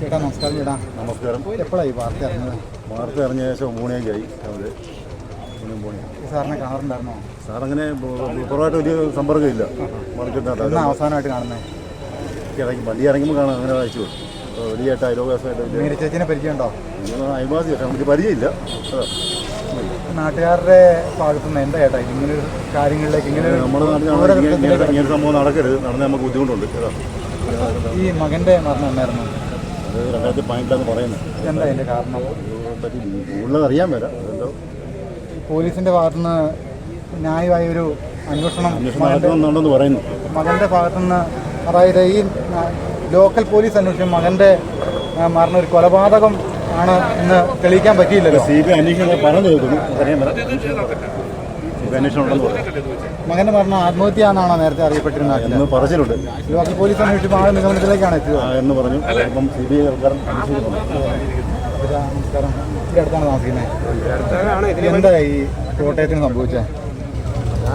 ചേട്ടാ നമസ്കാരം ചേട്ടാ നമസ്കാരം. എപ്പോഴായി വാർത്ത അറിഞ്ഞത് വാർത്ത അറിഞ്ഞ ശേഷം മൂണിയായി രാവിലെ മൂന്നും സാറിനെ കാണാറുണ്ടായിരുന്നോ? സാർ അങ്ങനെ കുറവായിട്ട് വലിയ സമ്പർക്കമില്ല. എന്നാ മാർക്കറ്റിനകത്ത് അവസാനമായിട്ട് കാണുന്നത്? ഇറങ്ങി വണ്ടി ഇറങ്ങുമ്പോൾ കാണാം അങ്ങനെ വായിച്ചു വലിയായിട്ട് അയലോകാസമായിട്ട് വലിയ മീര ചേച്ചിനെ പരിചയമുണ്ടോ? അയൽവാസി നമുക്ക് പരിചയമില്ല. നാട്ടുകാരുടെ ഭാഗത്തുനിന്ന് എന്താ ചേട്ടാ? ഇങ്ങനെ ഒരു കാര്യങ്ങളിലേക്ക് ഇങ്ങനെ നമ്മുടെ നാട്ടിൽ ഇങ്ങനെ ഒരു സംഭവം നടക്കരുത്. നടന്നാൽ നമുക്ക് ബുദ്ധിമുട്ടുണ്ട്. ഈ മകന്റെ മരണം എന്നായിരുന്നു? അത് രണ്ടായിരത്തി പതിനെട്ടാന്ന് പറയുന്നത്. എന്താ അതിന്റെ കാരണം? പറ്റി കൂടുതൽ അറിയാൻ വരാം. എന്തോ പോലീസിന്റെ ഭാഗത്തുനിന്ന് ന്യായമായ ഒരു അന്വേഷണം അന്വേഷണം മകന്റെ നടക്കുന്നുണ്ടെന്ന് പറയുന്നു. മകന്റെ ഭാഗത്തുനിന്ന് അതായത് ഈ ലോക്കൽ പോലീസ് അന്വേഷണം മകന്റെ മരണ ഒരു കൊലപാതകം ആണ് എന്ന് തെളിയിക്കാൻ പറ്റിയില്ലല്ലോ. സി ബി അന്വേഷണം പറഞ്ഞു കേൾക്കുന്നു അറിയാൻ വരാം. അന്വേഷണം ഉണ്ടെന്ന് പറയാം. മകന്റെ മരണം ആത്മഹത്യ എന്നാണോ നേരത്തെ അറിയപ്പെട്ടിരുന്നത്? എന്ന് പറഞ്ഞിട്ടുണ്ട്. ലോക്കൽ പോലീസ് അന്വേഷിച്ചപ്പോൾ ആ നിഗമനത്തിലേക്കാണ് എത്തിയത്. എന്ന് പറഞ്ഞു. ഇപ്പം സി ബി ഐ നമസ്കാരം ഇവിടെ അടുത്താണ് താമസിക്കുന്നത്. എന്താ ഈ കോട്ടയത്തിന് സംഭവിച്ചത്?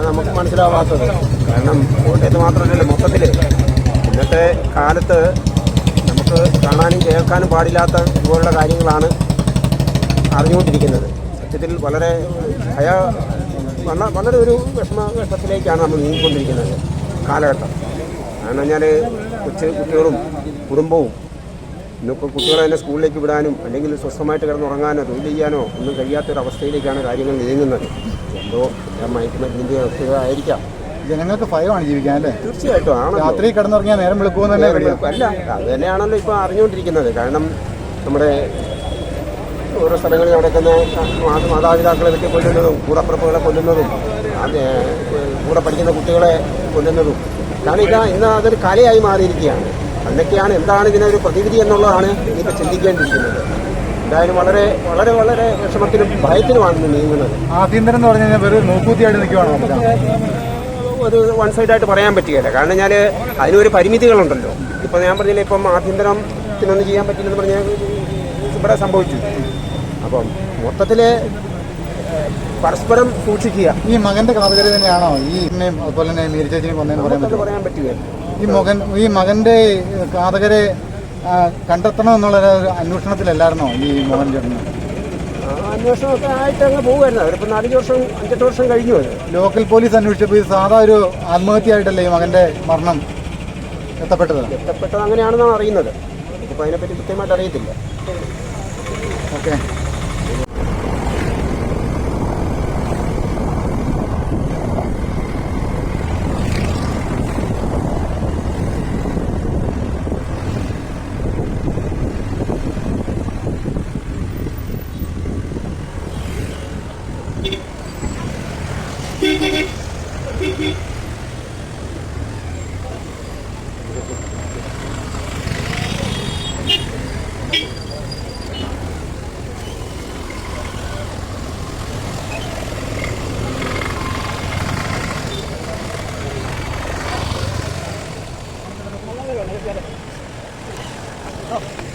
നമുക്ക് മനസ്സിലാവാത്തത്. കാരണം കോട്ടയത്ത് മാത്രമല്ല മൊത്തത്തിൽ ഇന്നത്തെ കാലത്ത് നമുക്ക് കാണാനും കേൾക്കാനും പാടില്ലാത്ത ഇതുപോലുള്ള കാര്യങ്ങളാണ് അറിഞ്ഞുകൊണ്ടിരിക്കുന്നത്. സത്യത്തിൽ വളരെ ഭയ വള- വളരെ ഒരു വിഷമ വിഷത്തിലേക്കാണ് നമ്മൾ നീങ്ങിക്കൊണ്ടിരിക്കുന്നത് കാലഘട്ടം. കാരണം പറഞ്ഞാൽ കൊച്ചു കുട്ടികളും കുടുംബവും ഇന്നിപ്പോൾ കുട്ടികളെ തന്നെ സ്കൂളിലേക്ക് വിടാനും അല്ലെങ്കിൽ സ്വസ്ഥമായിട്ട് കിടന്നുറങ്ങാനോ തൊഴിൽ ചെയ്യാനോ ഒന്നും കഴിയാത്തൊരവസ്ഥയിലേക്കാണ് കാര്യങ്ങൾ നീങ്ങുന്നത്. എന്തോ മയക്കുമരുന്നിന്റെ അവസ്ഥ ആയിരിക്കാം. ജനങ്ങൾക്ക് ഭയമാണ് ജീവിക്കാൻ അല്ലേ? തീർച്ചയായിട്ടും ആണ് രാത്രി കിടന്നുറങ്ങിയാൽ നേരം വിളിക്കുമെന്ന് തന്നെ അല്ല അത് തന്നെയാണല്ലോ ഇപ്പോൾ അറിഞ്ഞുകൊണ്ടിരിക്കുന്നത്. കാരണം നമ്മുടെ ഓരോ സ്ഥലങ്ങളിൽ നടക്കുന്ന മാതാപിതാക്കളെ വെട്ടി കൊല്ലുന്നതും കൂടപ്പുറപ്പുകളെ കൊല്ലുന്നതും കൂടെ പഠിക്കുന്ന കുട്ടികളെ കൊല്ലുന്നതും. കാരണം ഇത് ഇന്ന് അതൊരു കലയായി മാറിയിരിക്കുകയാണ്. എന്തൊക്കെയാണ് എന്താണ് ഇതിനൊരു പ്രതിവിധി എന്നുള്ളതാണ് ഇനിയിപ്പോൾ ചിന്തിക്കേണ്ടിയിരിക്കുന്നത്. എന്തായാലും വളരെ വളരെ വളരെ വിഷമത്തിനും ഭയത്തിനുമാണ് നീങ്ങുന്നത്. ആഭ്യന്തരം എന്ന് പറഞ്ഞു കഴിഞ്ഞാൽ വെറും നോക്കൂത്തിയായിട്ട് നിൽക്കുവാണോ ഒരു വൺ സൈഡായിട്ട് പറയാൻ പറ്റുകയില്ല. കാരണം ഞാൻ അതിനൊരു പരിമിതികളുണ്ടല്ലോ. ഇപ്പം ഞാൻ പറഞ്ഞില്ല ഇപ്പം ആഭ്യന്തരത്തിനൊന്നും ചെയ്യാൻ പറ്റില്ലെന്ന് പറഞ്ഞാൽ ഇവിടെ സംഭവിച്ചു. അപ്പം മൊത്തത്തിൽ പരസ്പരം സൂക്ഷിക്കുക. ഈ മകന്റെ കാതകര് തന്നെയാണോ? ഈ അതുപോലെ തന്നെ മീരച്ചേച്ചിനെ കൊന്നതെന്ന് പറയാൻ പറ്റില്ല പറയാൻ ഈ മകൻ ഈ മകന്റെ കാതകരെ കണ്ടെത്തണം എന്നുള്ള ഒരു അന്വേഷണത്തിലല്ലായിരുന്നോ ഈ മോഹൻ ചേട്ടന്? അന്വേഷണമൊക്കെ ആയിട്ട് അങ്ങ് പോകുമായിരുന്നു അവരിപ്പോൾ നാലഞ്ച് വർഷം അഞ്ചെട്ട് വർഷം കഴിഞ്ഞു അത്. ലോക്കൽ പോലീസ് അന്വേഷിച്ചപ്പോൾ ഇത് സാധാ ഒരു ആത്മഹത്യ ആയിട്ടല്ലേ ഈ മകന്റെ മരണം എത്തപ്പെട്ടത്? എത്തപ്പെട്ടത് അങ്ങനെയാണെന്നാണ് അറിയുന്നത്. അതിനെപ്പറ്റി കൃത്യമായിട്ട് അറിയത്തില്ല. ഓക്കെ. Oh.